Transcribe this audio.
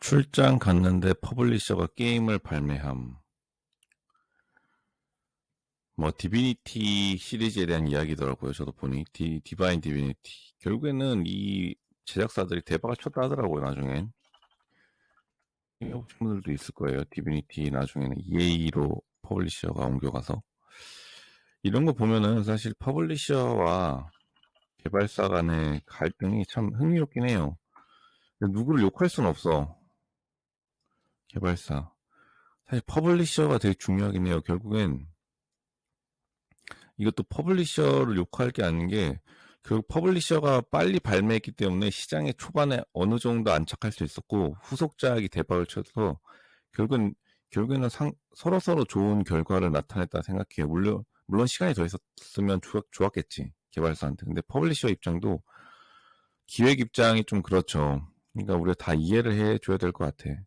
출장 갔는데 퍼블리셔가 게임을 발매함. 뭐 디비니티 시리즈에 대한 이야기더라고요. 저도 보니 디, 디바인 디비니티. 결국에는 이 제작사들이 대박을 쳤다 하더라고요. 나중엔. 해보신 분들도 있을 거예요. 디비니티 나중에는 EA로 퍼블리셔가 옮겨가서 이런 거 보면은 사실 퍼블리셔와 개발사 간의 갈등이 참 흥미롭긴 해요. 누구를 욕할 순 없어. 개발사. 사실 퍼블리셔가 되게 중요하긴 해요. 결국엔 이것도 퍼블리셔를 욕할 게 아닌 게 결국 퍼블리셔가 빨리 발매했기 때문에 시장에 초반에 어느 정도 안착할 수 있었고 후속작이 대박을 쳐서 결국은 결국에는 상, 서로 서로 좋은 결과를 나타냈다 생각해요. 물론 물론 시간이 더 있었으면 좋, 좋았겠지 개발사한테. 근데 퍼블리셔 입장도 기획 입장이 좀 그렇죠. 그러니까 우리가 다 이해를 해줘야 될 것 같아.